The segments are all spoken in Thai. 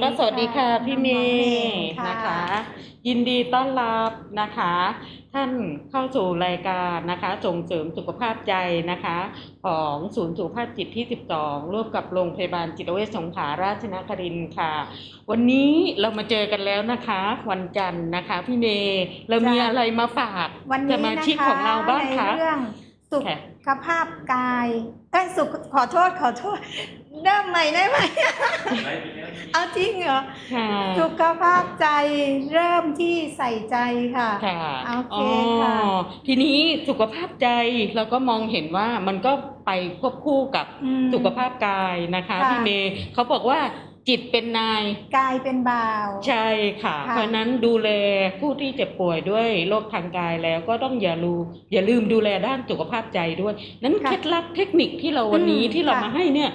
แล้วก็สวัสดีค่ะค่ะพี่เมน้องเมย์ย์ค่ะนะคะ ยินดีต้อนรับนะคะ ท่านเข้าสู่รายการนะคะส่งเสริมสุขภาพใจนะคะ ของศูนย์สุขภาพจิตที่ 12 ร่วมกับโรงพยาบาลจิตเวชสงขลาราชนครินทร์ค่ะ วันนี้เรามาเจอกันแล้วนะคะ วันจันทร์นะคะ พี่เมย์เรามีจ้ะอะไรมาฝากวันสนี้มานะชิกคะของเราบ้างในคะเรื่องสุค่ะขภาพกายเอ้ยสุขขอโทษขอโทษ เริ่มใหม่ได้ไหม เอาจริงเหรอ ค่ะ สุขภาพใจเริ่มที่ใส่ใจค่ะ ค่ะโอเคค่ะอ๋อทีนี้สุขภาพใจเราก็มองเห็นว่ามันก็ไปควบคู่กับอืมสุขภาพกายนะคะค่ะ พี่เมย์เขาบอกว่าจิตเป็นนาย กายเป็นบ่าว ใช่ค่ะ ค่ะ เพราะฉะนั้นดูแลผู้ที่เจ็บป่วยด้วยโรคทางกายแล้วก็ต้องอย่าลืมอย่าลืมดูแลด้านสุขภาพใจด้วย นั้นค่ะเคล็ดลับเทคนิคที่เราวันนี้อืมที่เราค่ะมาให้เนี่ย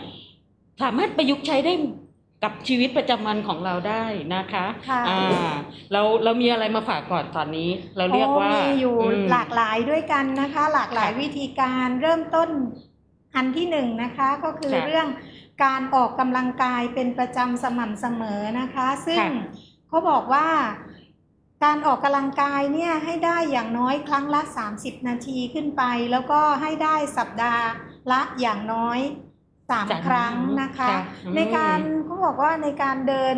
สามารถประยุกต์ใช้ได้กับชีวิตประจำวันของเราได้นะคะค่ะ อ่าเราเรามีอะไรมาฝากก่อนตอนนี้ เราเรียกว่าโอ้มีอยู่อืมหลากหลายด้วยกันนะคะ หลากหลายค่ะวิธีการเริ่มต้นอันที่หนึ่งนะคะก็คือค่ะเรื่องการออกกำลังกายเป็นประจำสม่ำเสมอนะคะ ซึ่งค่ะเขาบอกว่าการออกกำลังกายเนี่ยให้ได้อย่างน้อยครั้งละ 30 นาทีขึ้นไป แล้วก็ให้ได้สัปดาห์ละอย่างน้อย สามสามครั้งนะคะค่ะอืมในการเขาบอกว่าในการเดิน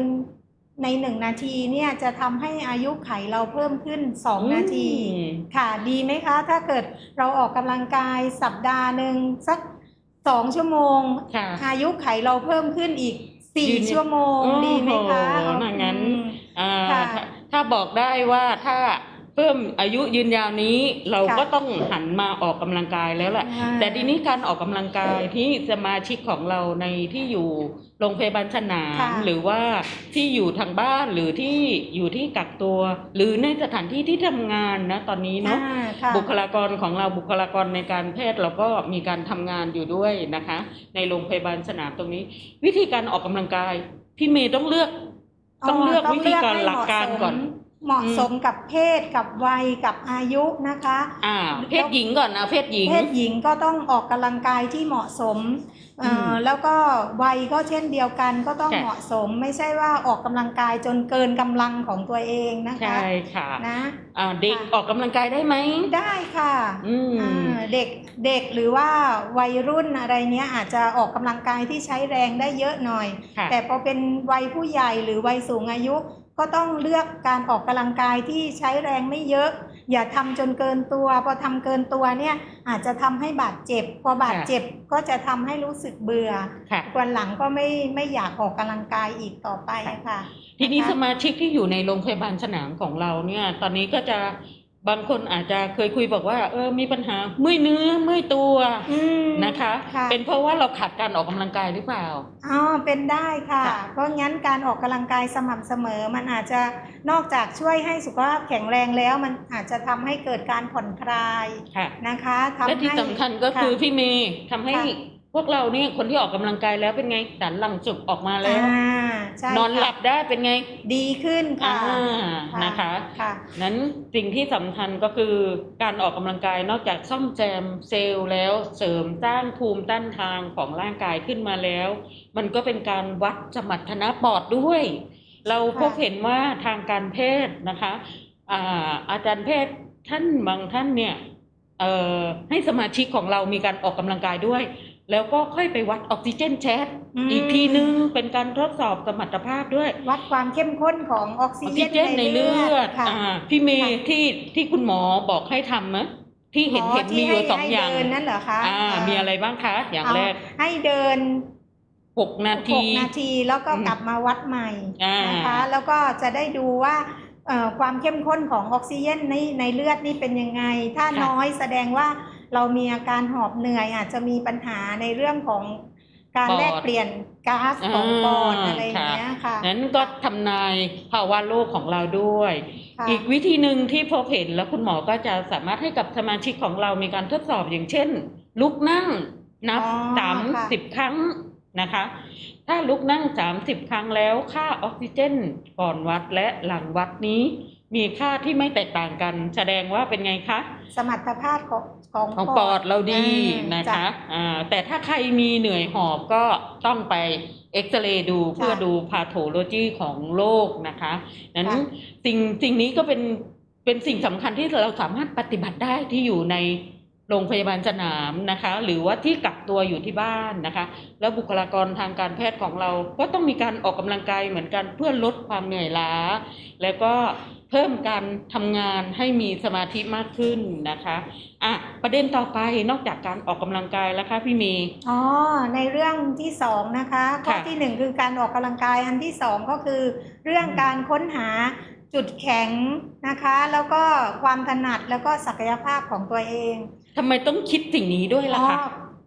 ในหนึ่งนาทีเนี่ยจะทำให้อายุไขเราเพิ่มขึ้นสองนาทีอืมค่ะดีไหมคะ ถ้าเกิดเราออกกำลังกายสัปดาห์หนึ่งสักสองชั่วโมงค่ะอายุไขเราเพิ่มขึ้นอีกสี่ยืนชั่วโมงโอ้โหดีไหมคะถ้างั้นอืมอ่าค่ะถ้าถ้าบอกได้ว่าถ้า เพิ่มอายุยืนยาวนี้เราค่ะก็ต้องหันมาออกกำลังกายแล้วแหละอ่าแต่ทีนี้การออกกำลังกายที่สมาชิกของเราในที่อยู่โรงพยาบาลสนามค่ะหรือว่าที่อยู่ทางบ้านหรือที่อยู่ที่กักตัว หรือในสถานที่ที่ทำงานนะตอนนี้เนาะอ่าค่ะบุคลากรของเราบุคลากรในการแพทย์เราก็มีการทำงานอยู่ด้วยนะคะ ในโรงพยาบาลสนามตรงนี้ วิธีการออกกำลังกายพี่เมย์ต้องเลือก ต้องเลือกวิธีการให้หลักการก่อน เหมาะสมกับเพศกับวัยกับอายุนะคะ อ่า เพศหญิงก่อนนะเพศหญิง เพศหญิงก็ต้องออกกำลังกายที่เหมาะสมเอ่ออมแล้วก็วัยก็เช่นเดียวกันก็ต้องค่ะเหมาะสมไม่ใช่ว่าออกกำลังกายจนเกินกำลังของตัวเองนะคะ ใช่ค่ะนะอ่าเด็กค่ะออกกำลังกายได้ไหมได้ค่ะอืมอ่าเด็กเด็กหรือว่าวัยรุ่นอะไรเนี้ยอาจจะออกกำลังกายที่ใช้แรงได้เยอะหน่อยค่ะแต่พอเป็นวัยผู้ใหญ่หรือวัยสูงอายุ ก็ต้องเลือกการออกกำลังกายที่ใช้แรงไม่เยอะ อย่าทำจนเกินตัว พอทำเกินตัวเนี่ยอาจจะทำให้บาดเจ็บ พอบาดเจ็บก็จะทำให้รู้สึกเบื่อค่ะวันหลังก็ไม่ไม่อยากออกกำลังกายอีกต่อไปค่ะ ทีนี้นะคะสมาชิกที่อยู่ในโรงพยาบาลสนามของเราเนี่ย ตอนนี้ก็จะ บางคนอาจจะเคยคุยบอกว่า เออมีปัญหาเมื่อยเนื้อเมื่อยตัวอืมนะคะค่ะเป็นเพราะว่าเราขาดการออกกำลังกายหรือเปล่าอ๋อเป็นได้ค่ะค่ะเพราะงั้นการออกกำลังกายสม่ำเสมอ มันอาจจะนอกจากช่วยให้สุขภาพแข็งแรงแล้ว มันอาจจะทำให้เกิดการผ่อนคลายค่ะนะคะทำและที่ให้สำคัญก็คือค่ะพี่เมย์ทำให้ค่ะ พวกเราเนี่ยคนที่ออกกำลังกายแล้วเป็นไงสารหลังสุกออกมาแล้วอ่าใช่นอนหลับค่ะได้เป็นไง ดีขึ้นค่ะอ่านะคะค่ะนั้นสิ่งที่สำคัญก็คือการออกกำลังกายนอกจากซ่อมแซมเซลล์แล้วเสริมสร้างภูมิต้านทานของร่างกายขึ้นมาแล้ว มันก็เป็นการวัดสมรรถนะปอดด้วย เราพบค่ะเห็นว่าทางการแพทย์นะคะอ่าอาจารย์แพทย์ท่านบางท่านเนี่ยเอ่อให้สมาชิกของเรามีการออกกำลังกายด้วย แล้วก็ค่อยไปวัดออกซิเจนแชทอืมอีกทีนึงเป็นการทดสอบสมรรถภาพด้วย วัดความเข้มข้นของออกอซิอกเจซินเจนในเลือดค่ะอ่าพี่เมย์ค่ะที่ที่คุณหมอบอกให้ทำนะที่เห็นอ๋อเห็นที่มีอยู่ให้สองอย่างให้เดินนั่นเหรอคะอ่า มีอะไรบ้างคะอย่างเแรก ให้เดินหกนาหทีกนาทีแล้วก็อืมกลับมาวัดใหม่อ่านนะคะ แล้วก็จะได้ดูว่าเอ่อความเข้มข้นของออกซิเจนในในเลือดนี่เป็นยังไง ถ้าน้อยแสดงว่า เรามีอาการหอบเหนื่อยอาจจะมีปัญหาในเรื่องของการปอดแลกเปลี่ยนก๊าซของปอดอ่าอะไรอย่างเงี้ยค่ะนั้นก็ทำนายภาวะโลกของเราด้วยค่ะอีกวิธีหนึ่งที่พบเห็นแล้วคุณหมอก็จะสามารถให้กับสมาชิกของเรามีการทดสอบอย่างเช่น ลุกนั่งนับอ๋อสามค่ะสิบครั้งนะคะ ถ้าลุกนั่งสามสิบครั้งแล้วค่าออกซิเจนก่อนวัดและหลังวัดนี้ มีค่าที่ไม่แตกต่างกัน แสดงว่าเป็นไงคะ สมรรถภาพของของของปอดเราดีอ่านะจ้คะอ่าแต่ถ้าใครมีเหนื่อยหอบก็ต้องไปเอ็กซเรย์ดูเพื่อดูพาโธโลจีของโรคนะคะนั้นค่ะสิ่งสิ่งนี้ก็เป็นเป็นสิ่งสำคัญที่เราสามารถปฏิบัติได้ที่อยู่ในโรงพยาบาลสนามนะคะ หรือว่าที่กักตัวอยู่ที่บ้านนะคะ แล้วบุคลากรทางการแพทย์ของเราก็ต้องมีการออกกำลังกายเหมือนกันเพื่อลดความเหนื่อยล้า แล้วก็เพิ่มการทำงานให้มีสมาธิมากขึ้นนะคะอะประเด็นต่อไปนอกจากการออกกำลังกายแล้วคะพี่เมีอ๋อในเรื่องที่สองนะคะข้อค่ะที่หนึ่งคือการออกกำลังกายอันที่สองก็คือ เรื่องอืมการค้นหาจุดแข็งนะคะ แล้วก็ความถนัดแล้วก็ศักยภาพของตัวเองทำไมต้องคิดสิ่งนี้ด้วยล่ะคะ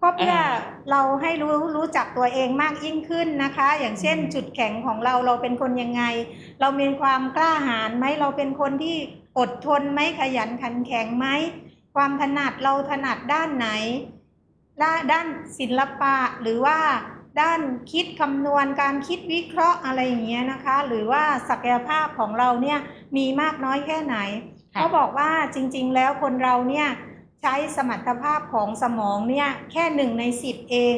อ๋อก็เพื่ออ่าเราให้รู้รู้จักตัวเองมากยิ่งขึ้นนะคะ อย่างเช่นอืมจุดแข็งของเราเราเป็นคนยังไง เรามีความกล้าหาญไหมเราเป็นคนที่อดทนไหมขยันขันแข็งไหมความถนัดเราถนัดด้านไหน ด้านด้านศิลปะหรือว่าด้านคิดคำนวณการคิดวิเคราะห์อะไรอย่างเงี้ยนะคะ หรือว่าศักยภาพของเราเนี่ยมีมากน้อยแค่ไหนค่ะเขาบอกว่าจริง ๆ แล้วคนเราเนี่ย ใช้สมรรถภาพของสมองเนี่ยแค่หนึ่งในสิบเอง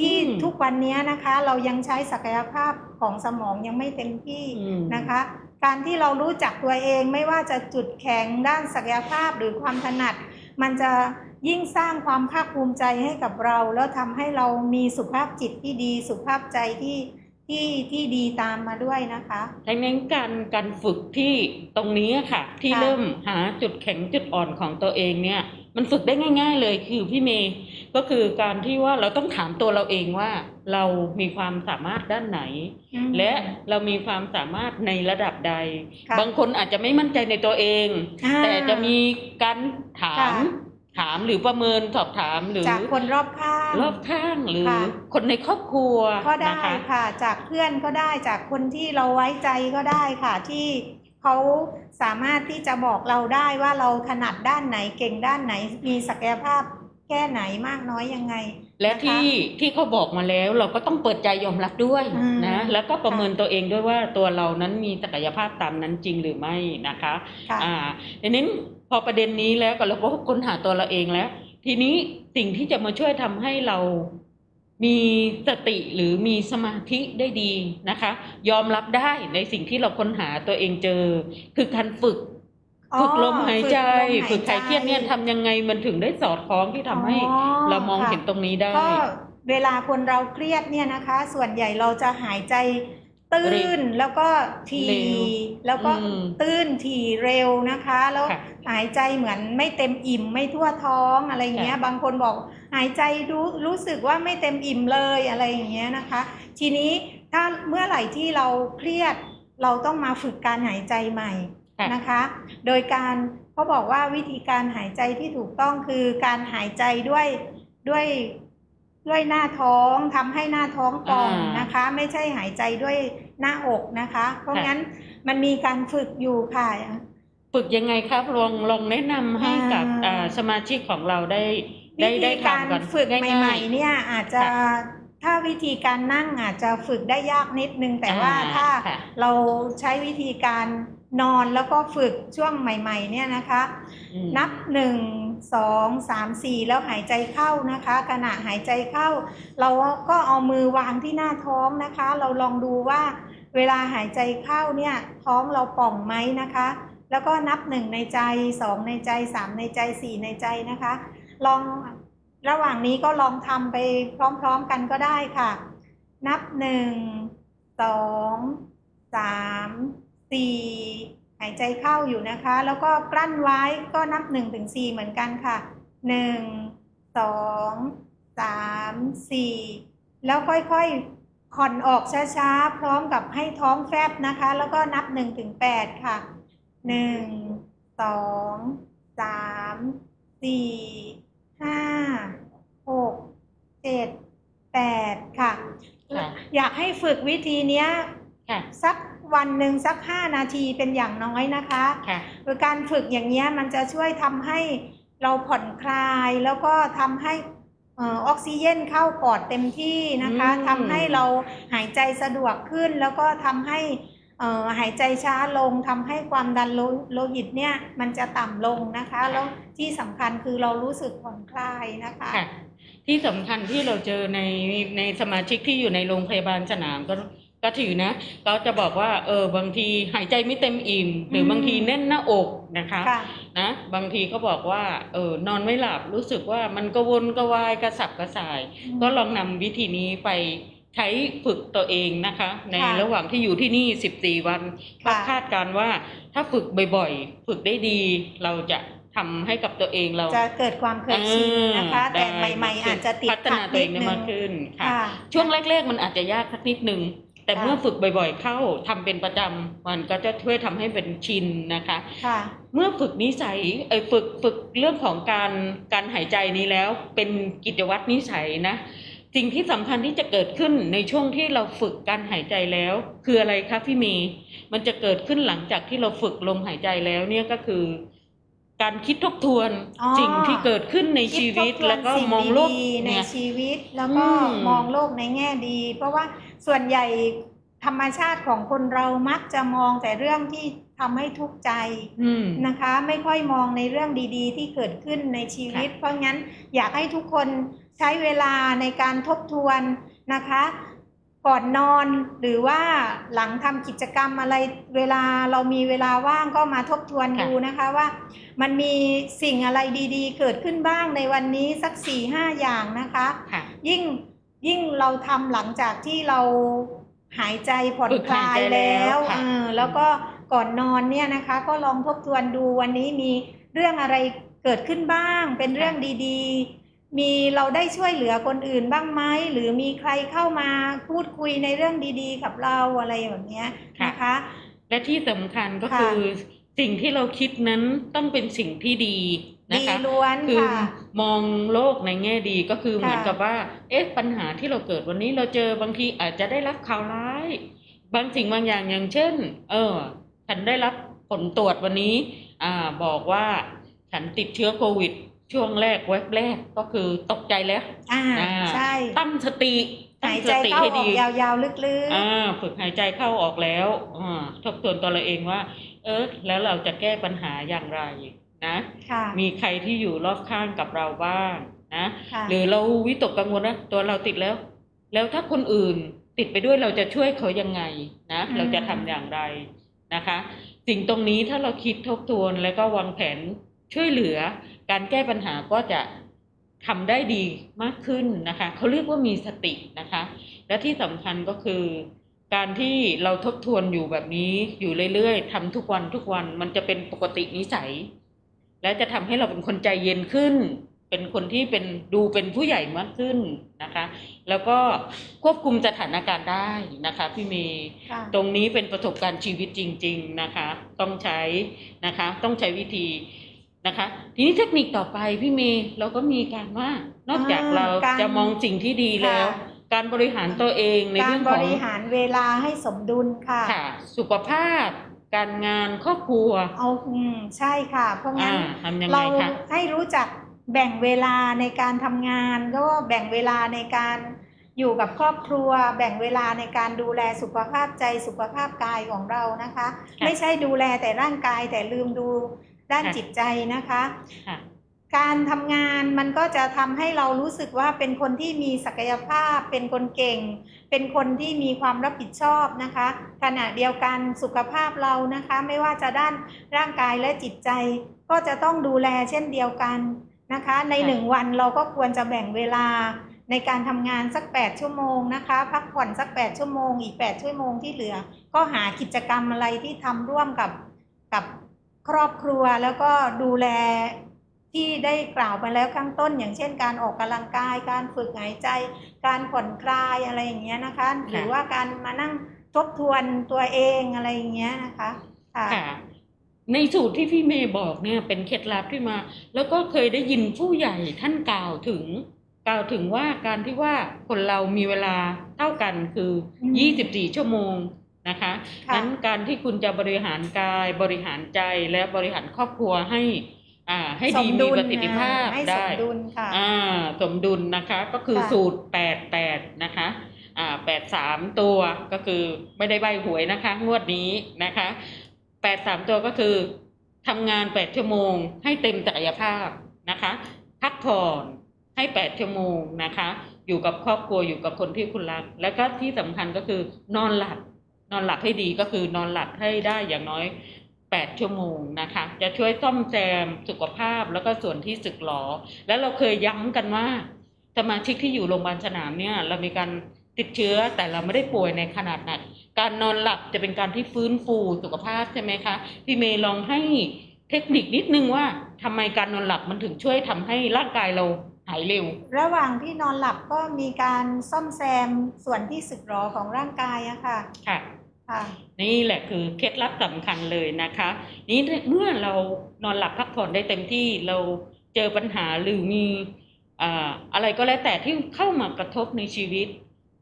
ที่อืมทุกวันนี้นะคะเรายังใช้ศักยภาพของสมองยังไม่เต็มที่อืมนะคะ การที่เรารู้จักตัวเองไม่ว่าจะจุดแข็งด้านศักยภาพหรือความถนัด มันจะยิ่งสร้างความภาคภูมิใจให้กับเรา แล้วทำให้เรามีสุขภาพจิตที่ดีสุขภาพใจที่ที่ที่ดีตามมาด้วยนะคะดังนั้นการการฝึกที่ตรงนี้ค่ะ ที่ค่ะเริ่มหาจุดแข็งจุดอ่อนของตัวเองเนี่ย มันฝึกได้ง่าย ๆ เลยคือพี่เมย์ก็คือการที่ว่าเราต้องถามตัวเราเองว่า เรามีความสามารถด้านไหนอืมและเรามีความสามารถในระดับใดค่ะบางคนอาจจะไม่มั่นใจในตัวเองอ่าแต่จะมีการถามค่ะถามหรือประเมินสอบถามหรือจากคนรอบข้าง รอบข้างหรือค่ะคนในครอบครัวก็ได้นะคะค่ะ จากเพื่อนก็ได้จากคนที่เราไว้ใจก็ได้ค่ะที่ เขาสามารถที่จะบอกเราได้ว่าเราถนัดด้านไหนเก่งด้านไหน มีศักยภาพแค่ไหนมากน้อยยังไง และนะคะที่ที่เขาบอกมาแล้วเราก็ต้องเปิดใจยอมรับด้วยอืมนะแล้วก็ประเมินตัวเองด้วยว่าตัวเรานั้นมีศักยภาพตามนั้นจริงหรือไม่นะคะค่ะอ่าทีนี้พอประเด็นนี้แล้วก็เราก็ค้นหาตัวเราเองแล้ว ทีนี้สิ่งที่จะมาช่วยทำให้เรา มีสติหรือมีสมาธิได้ดีนะคะ ยอมรับได้ในสิ่งที่เราค้นหาตัวเองเจอ คือการฝึกอ๋อฝึกลมหายใจ ฝึฝึกกลมหายใจคลายเครียดเนี่ยทำยังไงมันถึงได้สอดคล้องที่ทำให้อ๋อเรามองค่ะเห็นตรงนี้ได้ก็เวลาคนเราเครียดเนี่ยนะคะ ส่วนใหญ่เราจะหายใจ ตื้นแล้วก็ทีเร็วแล้วก็อืมตื้นทีเร็วนะคะ แล้วค่ะหายใจเหมือนไม่เต็มอิ่มไม่ทั่วท้องอะไรอย่างเงี้ยค่ะบางคนบอกหายใจรู้รู้สึกว่าไม่เต็มอิ่มเลยอะไรอย่างเงี้ยนะคะ ทีนี้ถ้าเมื่อไหร่ที่เราเครียดเราต้องมาฝึกการหายใจใหม่ค่ะนะคะ โดยการเขาบอกว่าวิธีการหายใจที่ถูกต้องคือการหายใจด้วยด้วยด้วยหน้าท้องทำให้หน้าท้องป่องอ่านนะคะ ไม่ใช่หายใจด้วย หน้าอกนะคะ เพราะค่ะงั้นมันมีการฝึกอยู่ค่ะฝึกยังไงครับลองลองแนะนำให้กับอ่าอ่าสมาชิกของเราได้ได้วิได้ธีการทำกันฝึกง่ายๆใหม่ๆเนี่ยอาจจะค่ะถ้าวิธีการนั่งอาจจะฝึกได้ยากนิดนึง แต่ว่าอ่าถ้าค่ะเราใช้วิธีการ นอนแล้วก็ฝึกช่วงใหม่ ๆ เนี่ยนะคะอืมนับหนึ่งสองสามสี่แล้วหายใจเข้านะคะ ขณะหายใจเข้า เราก็เอามือวางที่หน้าท้องนะคะ เราลองดูว่าเวลาหายใจเข้าเนี่ยท้องเราป่องไหมนะคะ แล้วก็นับหนึ่งในใจสองในใจสามในใจสี่ในใจนะคะ ลองระหว่างนี้ก็ลองทำไปพร้อมๆกันก็ได้ค่ะ นับหนึ่งสองสาม สี่หายใจเข้าอยู่นะคะ แล้วก็กลั้นไว้ก็นับหนึ่งถึงสี่เหมือนกันค่ะหนึ่งสองสามสี่แล้วค่อยๆผ่อนออกช้าๆ พร้อมกับให้ท้องแฟบนะคะ แล้วก็นับหนึ่งถึงแปดค่ะหนึ่งสองสามสี่ห้าหกเจ็ดแปดค่ะค่ะ อยากให้ฝึกวิธีเนี้ยค่ะสัก วันหนึ่งสัก 5 นาทีเป็นอย่างน้อยนะคะค่ะโดยการฝึกอย่างเงี้ยมันจะช่วยทำให้เราผ่อนคลายแล้วก็ทำให้เออออกซิเจนเข้าปอดเต็มที่นะคะอืมทำให้เราหายใจสะดวกขึ้น แล้วก็ทำให้เอ่อหายใจช้าลงทำให้ความดันโลโลหิตเนี่ยมันจะต่ำลงนะคะ แล้วที่สำคัญคือเรารู้สึกผ่อนคลายนะคะค่ะที่สำคัญที่เราเจอในในสมาชิกที่อยู่ในโรงพยาบาลสนามก็ ก็ถือนะก็จะบอกว่าเออบางทีหายใจไม่เต็มอิ่ม หรือมบางทีแน่นหน้าอกนะคะค่ะ นะบางทีก็บอกว่าเออนอนไม่หลับรู้สึกว่ามันกระวนกระวายกระสับกระส่าย ก็ลองนำวิธีนี้ไปใช้ฝึกตัวเองนะคะ ในค่ะระหว่างที่อยู่ที่นี่ 14 วันก็ค่ะ คาดการณ์ว่าถ้าฝึกบ่อยๆ ฝึกได้ดีเราจะทำให้กับตัวเองเราจะเกิดความเคยชินนะคะเออแต่ได้ใหม่ ๆ อาจจะติดพัฒนาตัวเองได้ขัดมากนิดนึงขึ้นค่ะ ค่ะ ช่วงแรกๆ มันอาจจะยากสักนิดนึง แต่ค่ะเมื่อฝึกบ่อยๆ เข้าทำเป็นประจำมันก็จะช่วยทำให้เป็นชินนะคะค่ะเมื่อฝึกนิสัยเอยฝึกฝึกเรื่องของการการหายใจนี้แล้วเป็นกิจวัตรนิสัยนะสิ่งที่สำคัญที่จะเกิดขึ้นในช่วงที่เราฝึกการหายใจแล้ว คืออะไรคะพี่เมี มันจะเกิดขึ้นหลังจากที่เราฝึกลมหายใจแล้วเนี่ยก็คือ การคิดทบทวนอ๋อสิ่งที่เกิดขึ้นในชีวิตคิดทบทนแล้วก็สิ่มองโลกดีๆในเนี่ยชีวิตแล้วก็อืมมองโลกในแง่ดี เพราะว่า ส่วนใหญ่ธรรมชาติของคนเรามักจะมองแต่เรื่องที่ทำให้ทุกข์ใจอืมนะคะ ไม่ค่อยมองในเรื่องดี ๆ ที่เกิดขึ้นในชีวิต เพราะงั้นอยากให้ทุกคนใช้เวลาในการทบทวนนะคะ ก่อนนอนหรือว่าหลังทำกิจกรรมอะไรเวลาเรามีเวลาว่างก็มาทบทวนค่ะดูนะคะว่า มันมีสิ่งอะไรดี ๆ เกิดขึ้นบ้างในวันนี้สักสี่ห้าอย่างนะคะค่ะยิ่ง ยิ่งเราทำหลังจากที่เราหายใจผ่อนฝึกคลายหายใจแล้แล้ววค่ะเออแล้วก็ก่อนนอนเนี่ยนะคะ ก็ลองทบทวนดูวันนี้มีเรื่องอะไรเกิดขึ้นบ้าง เป็นเรื่องดีๆ มีเราได้ช่วยเหลือคนอื่นบ้างไหมหรือมีใครเข้ามาพูดคุยในเรื่องดีๆ กับเราอะไรแบบเนี้ยนะคะ และที่สำคัญก็ค่ะคือสิ่งที่เราคิดนั้นต้องเป็นสิ่งที่ดี นะดีคะล้วนคือค่ะมองโลกในแง่ดีก็คือค่ะเหมือนกับว่า เอ๊ะปัญหาที่เราเกิดวันนี้เราเจอบางทีอาจจะได้รับข่าวร้าย บางสิ่งบางอย่างอย่างเช่น เออ ฉันได้รับผลตรวจวันนี้ อ่า บอกว่าฉันติดเชื้อโควิด ช่วงแรกเว็บแรกก็คือตกใจแล้ว อ่าอ่าใช่ตั้งสติตั้หางยสใจติเข้าให้ออดีกยาวๆ ลึกอ่า ฝึกหายใจเข้าออกแล้ว อ่า ทบทวนตัวเราเองว่า เออ แล้วเราจะแก้ปัญหาอย่างไร นะๆค่ะมีใครที่อยู่รอบข้างกับเราบ้างนะค่ะหรือเราวิตกกังวลนะตัวเราติดแล้ว แล้วถ้าคนอื่นติดไปด้วยเราจะช่วยเขายังไงนะอืมเราจะทำอย่างไรนะคะ สิ่งตรงนี้ถ้าเราคิดทบทวนแล้วก็วางแผนช่วยเหลือ การแก้ปัญหาก็จะทำได้ดีมากขึ้นนะคะเขาเรียกว่ามีสตินะคะ และที่สำคัญก็คือ การที่เราทบทวนอยู่แบบนี้อยู่เรื่อยๆทำทุกวันทุกวันมันจะเป็นปกตินิสัย และจะทำให้เราเป็นคนใจเย็นขึ้น เป็นคนที่เป็นดูเป็นผู้ใหญ่มากขึ้นนะคะ แล้วก็ควบคุมสถานการณ์ได้นะคะ พี่เมย์ค่ะตรงนี้เป็นประสบการณ์ชีวิตจริง ๆนะคะ ต้องใช้นะคะ ต้องใช้วิธีนะคะ ทีนี้เทคนิคต่อไปพี่เมย์เราก็มีการว่านอกจากอ่าเราการจะมองสิ่งที่ดีแล้วค่ะการบริหารตัวเองในการเรื่องบของริหารเวลาให้สมดุลค่ะค่ะสุขภาพ การงานครอบครัว เอาอืมใช่ค่ะ เพราะงั้อ่านทำยังไงเราคะให้รู้จักแบ่งเวลาในการทำงานก็แบ่งเวลาในการอยู่กับครอบครัว แบ่งเวลาในการดูแลสุขภาพใจสุขภาพกายของเรานะคะค่ะไม่ใช่ดูแลแต่ร่างกายแต่ลืมดูด้านค่ะ จิตใจนะคะ ค่ะ การทำงานมันก็จะทำให้เรารู้สึกว่าเป็นคนที่มีศักยภาพ เป็นคนเก่ง เป็นคนที่มีความรับผิดชอบนะคะ ขณะเดียวกันสุขภาพเรานะคะ ไม่ว่าจะด้านร่างกายและจิตใจ ก็จะต้องดูแลเช่นเดียวกันนะคะ ในค่ะหนึ่งวันเราก็ควรจะแบ่งเวลาในการทำงานสัก 8 ชั่วโมงนะคะ พักผ่อนสัก 8 ชั่วโมง อีก 8 ชั่วโมงที่เหลือ ก็หากิจกรรมอะไรที่ทำร่วมกับกับครอบครัวแล้วก็ดูแล ที่ได้กล่าวไปแล้วข้างต้น อย่างเช่นการออกกำลังกาย การฝึกหายใจ การผ่อนคลายอะไรอย่างเงี้ยนะคะหรือว่าการมานั่งทบทวนตัวเองอะไรอย่างเงี้ยนะคะค่ะค่ะในสูตรที่พี่เมย์บอกเนี่ยเป็นเคล็ดลับที่มา แล้วก็เคยได้ยินผู้ใหญ่ท่านกล่าวถึง กล่าวถึงว่าการที่ว่าคนเรามีเวลาเท่ากันคืออืม24 ชั่วโมงนะคะค่ะนั้นการที่คุณจะบริหารกายบริหารใจและบริหารครอบครัวให้ อ่า ให้ดีสมีประสิทธิภาพอ่ให้สได้มดุลค่ะ อ่าสมดุลนะคะก็คือค่ะ สูตรแปดแปดนะคะอ่าแปดสามตัวก็คือไม่ได้ใบหวยนะคะ งวดนี้นะคะแปดสามตัวก็คือทำงานแปดชั่วโมง ให้เต็มศักยภาพนะคะ พักผ่อนให้แปดชั่วโมงนะคะ อยู่กับครอบครัวอยู่กับคนที่คุณรัก แล้วก็ที่สำคัญก็คือนอนหลับ นอนหลับให้ดีก็คือนอนหลับให้ได้อย่างน้อย แปดชั่วโมงนะคะ จะช่วยซ่อมแซมสุขภาพแล้วก็ส่วนที่สึกหรอ แล้วเราเคยย้ำกันว่าสมาชิกที่อยู่โรงพยาบาลสนามเนี่ยเรามีการติดเชื้อแต่เราไม่ได้ป่วยในขนาดหนักการนอนหลับจะเป็นการที่ฟื้นฟูสุขภาพใช่ไหมคะพี่เมย์ลองให้เทคนิคนิดนึงว่าทำไมการนอนหลับมันถึงช่วยทำให้ร่างกายเราหายเร็ว ระหว่างที่นอนหลับก็มีการซ่อมแซมส่วนที่สึกหรอของร่างกายอะค่ะค่ะค่ะ นี่แหละคือเคล็ดลับสำคัญเลยนะคะ นี่เมื่อเรานอนหลับพักผ่อนได้เต็มที่เราเจอปัญหาหรือมีอ่าอะไรก็แล้วแต่ที่เข้ามากระทบในชีวิต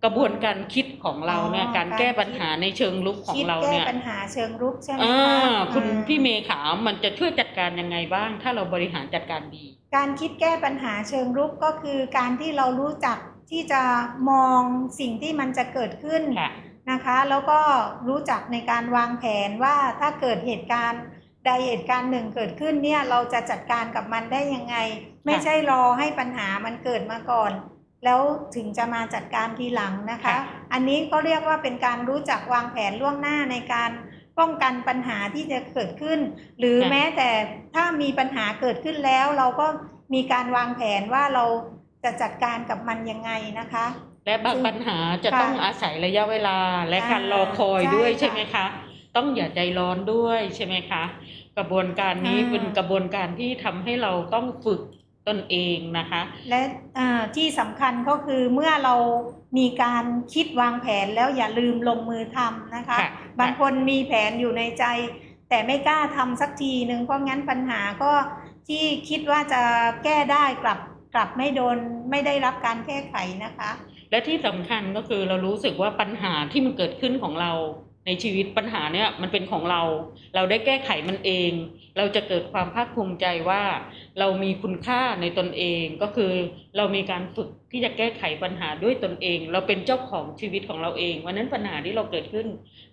กระบวนการคิดของเราเนี่ยอ๋อการแก้ปัญหาในเชิงลุกของคิดเราแก้เนี่ยปัญหาเชิงรุกใช่ไหมอ่าคะคุณอ่าพี่เมย์ขามันจะช่วยจัดการยังไงบ้าง ถ้าเราบริหารจัดการดี การคิดแก้ปัญหาเชิงรุกก็คือการที่เรารู้จักที่จะมองสิ่งที่มันจะเกิดขึ้นค่ะ นะคะ แล้วก็รู้จักในการวางแผนว่าถ้าเกิดเหตุการณ์ใดเหตุการณ์หนึ่งเกิดขึ้นเนี่ยเราจะจัดการกับมันได้ยังไง ไม่ใช่รอให้ปัญหามันเกิดมาก่อน แล้วถึงจะมาจัดการทีหลังนะคะค่ะอันนี้ก็เรียกว่าเป็นการรู้จักวางแผนล่วงหน้าในการป้องกันปัญหาที่จะเกิดขึ้น หรือแม้แต่ถ้ามีปัญหาเกิดขึ้นแล้ว เราก็มีการวางแผนว่าเราจะจัดการกับมันยังไงนะคะ และบางซึ่งปัญหาจะค่ะต้องอาศัยระยะเวลาและการอ่ารอคอยด้วยใช่ค่ะใช่ไหมคะ ต้องอย่าใจร้อนด้วยใช่ไหมคะ กระบวนการนี้อ่าเป็นกระบวนการที่ทำให้เราต้องฝึกตนเองนะคะ และอ่าที่สำคัญก็คือเมื่อเรามีการคิดวางแผนแล้วอย่าลืมลงมือทำนะคะ ค่ะบางคนมีแผนอยู่ในใจ แต่ไม่กล้าทำสักทีหนึ่งเพราะงั้นปัญหาก็ที่คิดว่าจะแก้ได้กลับกลับไม่โดนไม่ได้รับการแก้ไขนะคะ และที่สำคัญก็คือเรารู้สึกว่าปัญหาที่มันเกิดขึ้นของเราในชีวิตปัญหาเนี่ยมันเป็นของเรา เราได้แก้ไขมันเอง เราจะเกิดความภาคภูมิใจว่า เรามีคุณค่าในตนเองก็คือ เรามีการฝึกที่จะแก้ไขปัญหาด้วยตนเอง เราเป็นเจ้าของชีวิตของเราเองวันนั้นปัญหาที่เราเกิดขึ้น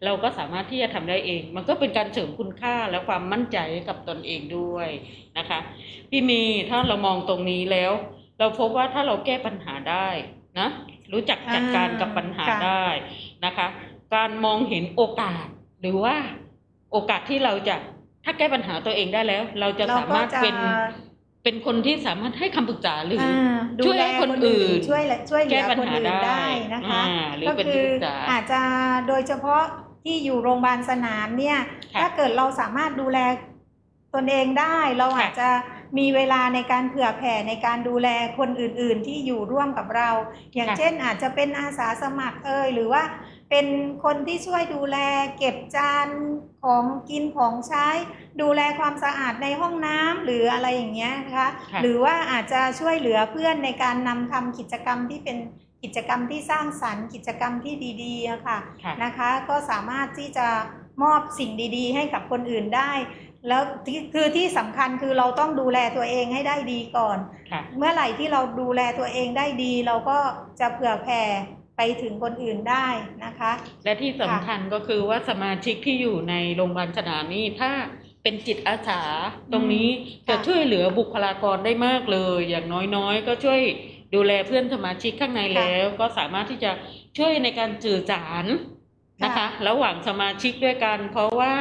เราก็สามารถที่จะทำได้เอง มันก็เป็นการเสริมคุณค่าและความมั่นใจให้กับตนเองด้วยนะคะพี่มีถ้าเรามองตรงนี้แล้ว เราพบว่าถ้าเราแก้ปัญหาได้นะ รู้จักจัดการกับปัญหาค่ะได้นะคะ การมองเห็นโอกาส หรือว่าโอกาสที่เราจะถ้าแก้ปัญหาตัวเองได้แล้ว เราจะเราสาก็มารถจะเป็นเป็นคนที่สามารถให้คำปรึกษาหรืออาดูช่วยแลให้คนอื่นช่วยและช่วยเหลืแก้อปัญคนหาอื่นได้ได้นะคะอ่าหรือก็เป็นคืที่อปรึกษาอาจจะโดยเฉพาะที่อยู่โรงพยาบาลสนามเนี่ยค่ะถ้าเกิดเราสามารถดูแลตนเองได้ เราค่ะอาจจะ มีเวลาในการเผื่อแผ่ในการดูแลคนอื่นๆ ที่อยู่ร่วมกับเรา อย่างค่ะเช่นอาจจะเป็นอาสาสมัครเอ่ยหรือว่าเป็นคนที่ช่วยดูแลเก็บจานของกินของใช้ ดูแลความสะอาดในห้องน้ำหรืออะไรอย่างเงี้ยนะคะค่ะหรือว่าอาจจะช่วยเหลือเพื่อนในการนำทำกิจกรรมที่เป็นกิจกรรมที่สร้างสรรค์ กิจกรรมที่ดีๆอะค่ะค่ะนะคะ ก็สามารถที่จะมอบสิ่งดี ๆ ให้กับคนอื่นได้ แล้วที่คือที่สำคัญคือเราต้องดูแลตัวเองให้ได้ดีก่อนค่ะเมื่อไหร่ที่เราดูแลตัวเองได้ดี เราก็จะเผื่อแผ่ไปถึงคนอื่นได้นะคะ และที่สำคัญก็คือว่าสมาชิกที่อยู่ในโรงพยาบาลสนามนี่ถ้าเป็นจิตอาสาตรงนี้อืมจะค่ะช่วยเหลือบุคลากรได้มากเลย อย่างน้อยๆ ก็ช่วยดูแลเพื่อนสมาชิกข้างในแล้ว ก็สามารถที่จะช่วยในการสื่อสาร นะคะค่ะระหว่างสมาชิกด้วยกัน เพราะว่า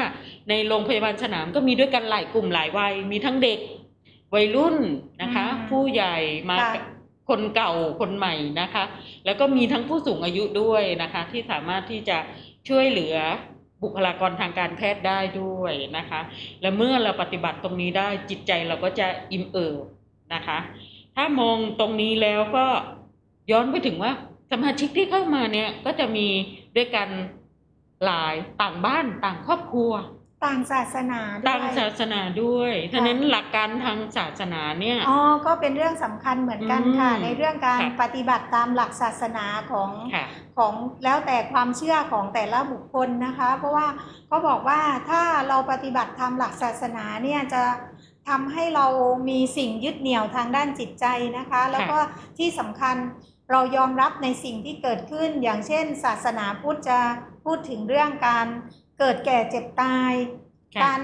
ในโรงพยาบาลสนามก็มีด้วยกันหลายกลุ่มหลายวัย มีทั้งเด็กวัยรุ่นนะคะอืมผู้ใหญ่มาค่ะคนเก่าคนใหม่นะคะ แล้วก็มีทั้งผู้สูงอายุด้วยนะคะ ที่สามารถที่จะช่วยเหลือบุคลากรทางการแพทย์ได้ด้วยนะคะ และเมื่อเราปฏิบัติตรงนี้ได้จิตใจเราก็จะอิ่มเอิบนะคะ ถ้ามองตรงนี้แล้วก็ย้อนไปถึงว่าสมาชิกที่เข้ามาเนี่ยก็จะมีด้วยกัน หลายต่างบ้านต่างครอบครัว ต่างศาสนาด้ต่างวยศาสนาด้วยฉะนั้นค่ะหลักการทางศาสนาเนี่ย อ๋อ ก็เป็นเรื่องสำคัญเหมือนกันค่ะอืมในเรื่องการค่ะปฏิบัติตามหลักศาสนาของค่ะของแล้วแต่ความเชื่อของแต่ละบุคคลนะคะ เพราะว่าเขาบอกว่าถ้าเราปฏิบัติตามหลักศาสนาเนี่ยจะทำให้เรามีสิ่งยึดเหนี่ยวทางด้านจิตใจนะคะ แล้วก็ที่สำคัญเรายอมรับในสิ่งที่เกิดขึ้น อย่างเช่น ศาสนาพุทธจะ พูดถึงเรื่องการเกิดแก่เจ็บตาย ค่ะการ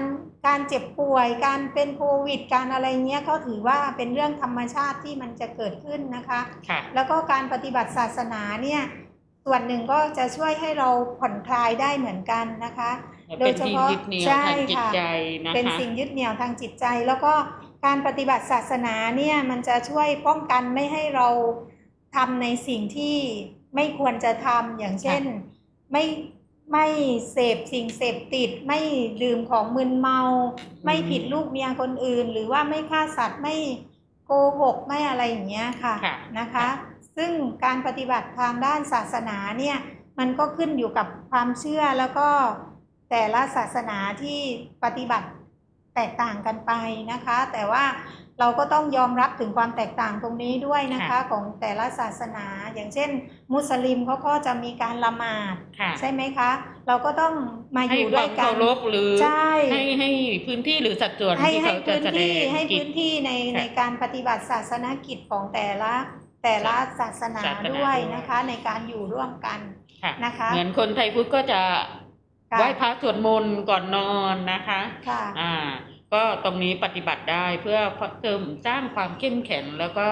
การเจ็บป่วย การเป็นโควิด การอะไรเงี้ยเขาถือว่าเป็นเรื่องธรรมชาติที่มันจะเกิดขึ้นนะคะ ค่ะ แล้วก็การปฏิบัติศาสนาเนี่ยส่วนหนึ่งก็จะช่วยให้เราผ่อนคลายได้เหมือนกันนะคะ โดเป็ยนเฉที่พาะยึดเหนี่ยวใช่ทางจิตค่ะ ใจนะคะ เป็นสิ่งยึดเหนี่ยวทางจิตใจ แล้วก็การปฏิบัติศาสนาเนี่ยมันจะช่วยป้องกันไม่ให้เราทำในสิ่งที่ไม่ควรจะทำอย่างเช่น ไม่ไม่เสพสิ่งเสพติด ไม่ดื่มของมึนเมา ไม่ผิดลูกเมียคนอื่น หรือว่าไม่ฆ่าสัตว์ไม่โกหกไม่อะไรอย่างเงี้ยค่ะค่ะนะคะ ซึ่งการปฏิบัติทางด้านศาสนาเนี่ยมันก็ขึ้นอยู่กับความเชื่อแล้วก็แต่ละศาสนาที่ปฏิบัติแตกต่างกันไปนะคะ แต่ว่า เราก็ต้องยอมรับถึงความแตกต่างตรงนี้ด้วยนะคะค่ะของแต่ละศาสนา อย่างเช่น มุสลิมเขาก็จะมีการละหมาดค่ะใช่ไหมคะ เราก็ต้องมาอให้ยู่คด้วาวยมกัเคนารพหรือใช่ให้ให้พื้นที่หรือสัดส่วนให้ที่ให้เขาจะพื้นแสดที่งให้กิจพื้นที่ในค่ะในการปฏิบัติศาสนกิจของแต่ละแต่ละศาสนาศาสนาด้วยด้วยนะคะ ในการอยู่ร่วมกันค่ะนะคะเหมือนคนไทยพุทธก็จะค่ะไหว้พระสวดมนต์ก่อนนอนนะคะค่ะอ่า ก็ตรงนี้ปฏิบัติได้เพื่อเติมสร้างความเข้มแข็งแล้วก็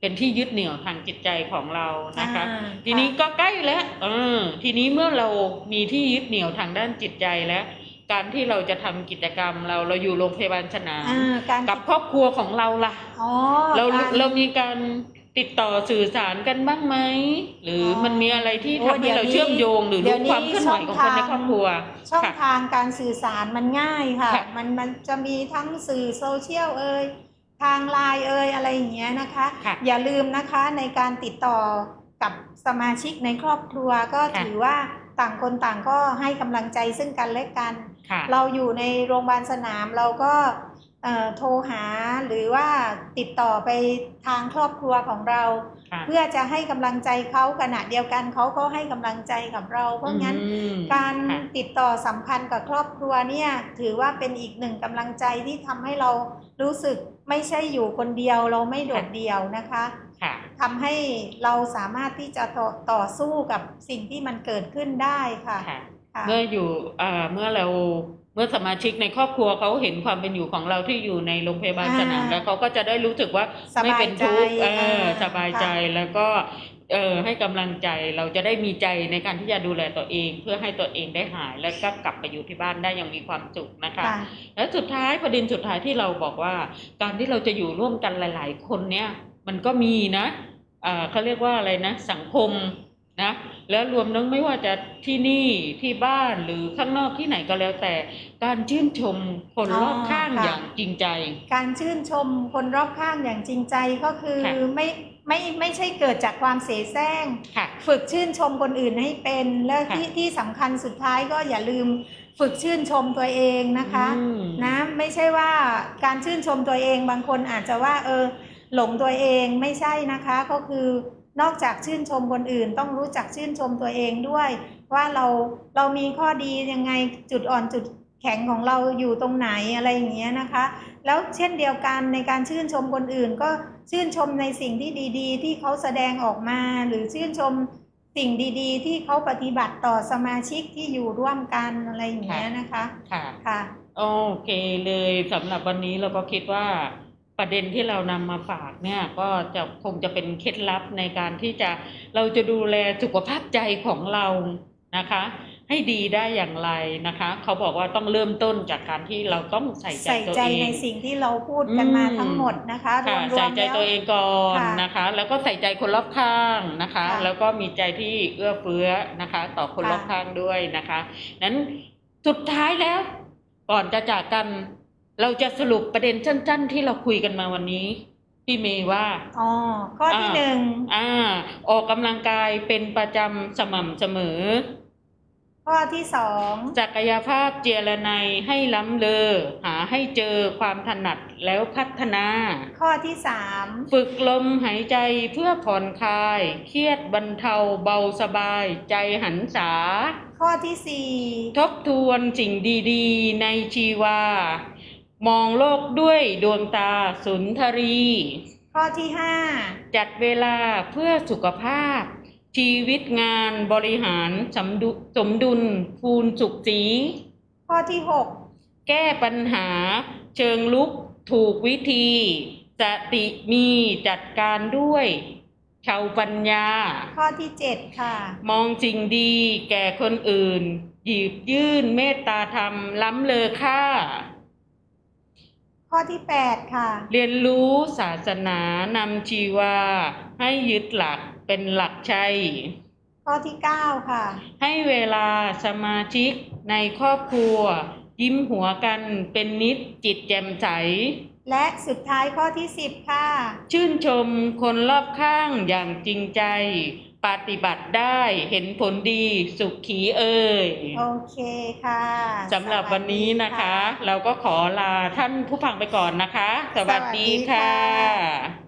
เป็นที่ยึดเหนี่ยวทางจิตใจของเรานะคะอ่าทีนี้ก็ใกล้แล้วเออทีนี้เมื่อเรามีที่ยึดเหนี่ยวทางด้านจิตใจแล้ว การที่เราจะทำกิจกรรมเราเราอยู่โรงพยาบาลสนามอ่าการกับครอบครัวของเราล่ะอ๋อเราการเรามีการ ติดต่อสื่อสารกันบ้างไหมหรือออมันมีอะไรที่โอ้ทำให้เราเดี๋ยวนี้เชื่อมโยงหรือเดี๋รู้ยวนี้ความเคลื่อนไหวของคนในครอบครัวช่องค่ะทางการสื่อสารมันง่ายค่ะค่ะ มันมันจะมีทั้งสื่อโซเชียลเอ่ยทางไลน์เอ่ยอะไรอย่างเงี้ยนะคะค่ะอย่าลืมนะคะในการติดต่อกับสมาชิกในครอบครัวก็ค่ะถือว่าต่างคนต่างก็ให้กำลังใจซึ่งกันและกันค่ะเราอยู่ในโรงพยาบาลสนามเราก็เอ่อ โทรหาหรือว่าติดต่อไปทางครอบครัวของเราค่ะเพื่อจะให้กำลังใจเขาขณะเดียวกันเขาก็ให้กำลังใจกับเรา เพราะงั้นอืมการค่ะติดต่อสัมพันธ์กับครอบครัวเนี่ยถือว่าเป็นอีกหนึ่งกำลังใจที่ทำให้เรารู้สึกไม่ใช่อยู่คนเดียวเราไม่โดดเดี่ยวนะคะค่ะทำให้เราสามารถที่จะต่อต่อสู้กับสิ่งที่มันเกิดขึ้นได้ค่ะค่ะค่ะเมื่ออยู่อ่าเมื่อเราเมื่อสมาชิกในครอบครัวเขาเห็นความเป็นอยู่ของเราที่อยู่ในโรงพยาบาลอ่าสนามแล้วเขาก็จะได้รู้สึกว่าสบายไม่เป็นทุกข์ใจเอออ่าสบายใจค่ะแล้วก็เออให้กำลังใจเราจะได้มีใจในการที่จะดูแลตัวเอง เพื่อให้ตัวเองได้หายแล้วก็กลับไปอยู่ที่บ้านได้อย่างมีความสุขนะคะค่ะแล้วสุดท้ายประเด็นสุดท้ายที่เราบอกว่า การที่เราจะอยู่ร่วมกันหลาย ๆ คนเนี่ยมันก็มีนะอ่าเขาเรียกว่าอะไรนะ สังคมนะ แล้วรวมทั้งไม่ว่าจะที่นี่ที่บ้านหรือข้างนอกที่ไหนก็แล้วแต่ การชื่นชมคนรอบข้างอ๋อค่ะอย่างจริงใจ การชื่นชมคนรอบข้างอย่างจริงใจก็คือค่ะไม่ไม่ไม่ใช่เกิดจากความเสแสร้งค่ะฝึกชื่นชมคนอื่นให้เป็น และค่ะที่ที่สำคัญสุดท้ายก็อย่าลืมฝึกชื่นชมตัวเองนะคะอืมนะไม่ใช่ว่าการชื่นชมตัวเองบางคนอาจจะว่าเออหลงตัวเองไม่ใช่นะคะก็คือ นอกจากชื่นชมคนอื่น ต้องรู้จักชื่นชมตัวเองด้วย ว่าเราเรามีข้อดียังไงจุดอ่อนจุดแข็งของเราอยู่ตรงไหนอะไรอย่างเงี้ยนะคะ แล้วเช่นเดียวกันในการชื่นชมคนอื่น ก็ชื่นชมในสิ่งที่ดีๆ ที่เขาแสดงออกมา หรือชื่นชมสิ่งดีๆ ที่เขาปฏิบัติต่อสมาชิกที่อยู่ร่วมกันอะไรอย่างเงี้ยนะคะค่ะค่ะโอเคเลยสำหรับวันนี้เราก็คิดว่า ประเด็นที่เรานำมาฝากเนี่ยก็จะคงจะเป็นเคล็ดลับในการที่จะเราจะดูแลสุขภาพใจของเรานะคะ ให้ดีได้อย่างไรนะคะ เขาบอกว่าต้องเริ่มต้นจากการที่เราต้องใส่ใจใส่ตัวใจเองในสิ่งที่เราพูดกันมาอืมทั้งหมดนะคะรค่ะวมใส่ๆใจแล้ว ตัวเองก่อนค่ะนะคะ แล้วก็ใส่ใจคนรอบข้างนะคะ ค่ะแล้วก็มีใจที่เอื้อเฟื้อนะคะ ต่อคนค่ะ รอบข้างด้วยนะคะ นั้นสุดท้ายแล้วก่อนจะจากกัน เราจะสรุปประเด็นสั้น ๆ ที่เราคุยกันมาวันนี้ พี่เมย์ว่า อ๋อ ข้อที่อ่าหนึ่งอ่า ออกกำลังกายเป็นประจำสม่ำเสมอขข้อที่สองศักยภาพเจรไนยให้ล้ำเลอ หาให้เจอความถนัดแล้วพัฒนา ข้อที่สามฝึกลมหายใจเพื่อผ่อนคลาย เครียดบรรเทาเบาสบาย ใจหันษา ข้อที่สี่ทบทวนสิ่งดี ๆ ในชีวา มองโลกด้วยดวงตาสุนทรี ข้อที่ห้าจัดเวลาเพื่อสุขภาพ ชีวิตงานบริหารสมดุสมดุลภูนสุขสี ข้อที่หกแก้ปัญหา เชิงลุกถูกวิธีสติมีจัดการด้วยชาวปัญญา ข้อที่เจ็ดค่ะ มองสิ่งดีแก่คนอื่น หยิบยื่นเมตตาธรรมล้ำเลอค่า ข้อที่แปดค่ะ เรียนรู้ศาสนานำชีวา ให้ยึดหลักเป็นหลักชัยข้อที่เก้าค่ะ ให้เวลาสมาชิกในครอบครัว ยิ้มหัวกันเป็นนิดจิตแจ่มใส และสุดท้ายข้อที่สิบค่ะ ชื่นชมคนรอบข้างอย่างจริงใจ ปฏิบัติได้เห็นผลดีสุขขีเอ่ยโอเคค่ะสำหรับวันนี้นะคะสวัสดีเราก็ขอลาท่านผู้ฟังไปก่อนนะคะ สวัสดีสวัสดีค่ค่ะะ